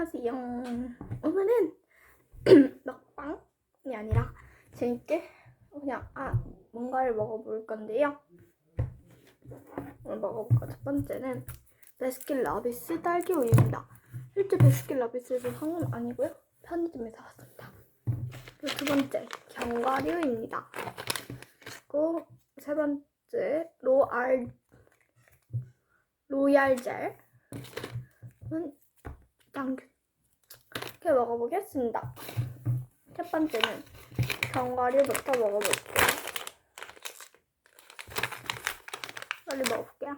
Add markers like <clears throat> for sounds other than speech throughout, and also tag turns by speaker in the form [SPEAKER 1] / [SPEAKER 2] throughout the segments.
[SPEAKER 1] 안녕하세요. 오늘은 <clears throat> 먹방이 아니라 재밌게 그냥 아 뭔가를 먹어볼 건데요. 오늘 먹어볼 거첫 번째는 베스킨 라비스 딸기 우유입니다. 실제 베스킨 라비스에서 산건 아니고요. 편의점에서 샀습니다. 그리고 두 번째 견과류입니다. 그리고 세 번째 로알 로얄 젤은 당근 이렇게 먹어보겠습니다. 첫 번째는 견과류부터 먹어볼게요. 빨리 먹어볼게요.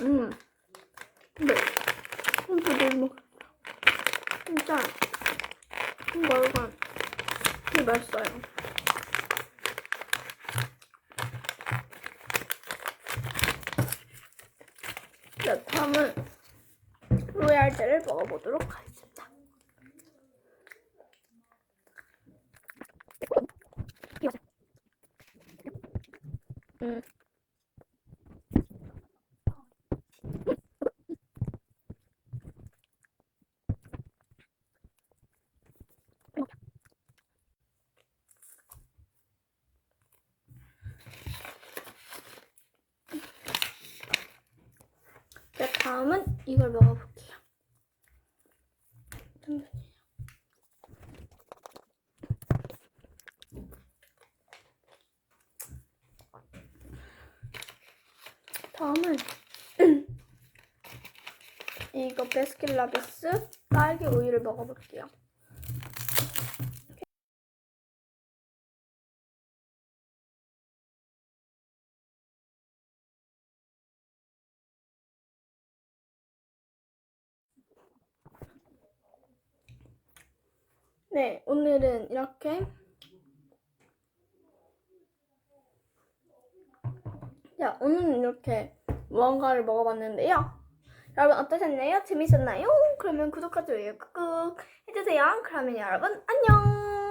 [SPEAKER 1] 음. 근데 진짜 너무 먹 진짜 이거가 되게 맛있어요. 자, 다음은 로얄젤을 먹어보도록 하겠습니다. 음. 자, 다음은 이걸 먹어볼게요. 다음은 <clears throat> 이거 베스킨라빈스 딸기 우유를 먹어볼게요. 네, 오늘은 이렇게 자, 오늘은 이렇게 무언가를 먹어봤는데요. 여러분 어떠셨나요? 재밌었나요? 그러면 구독과 좋아요 꾹꾹 해주세요. 그러면 여러분 안녕!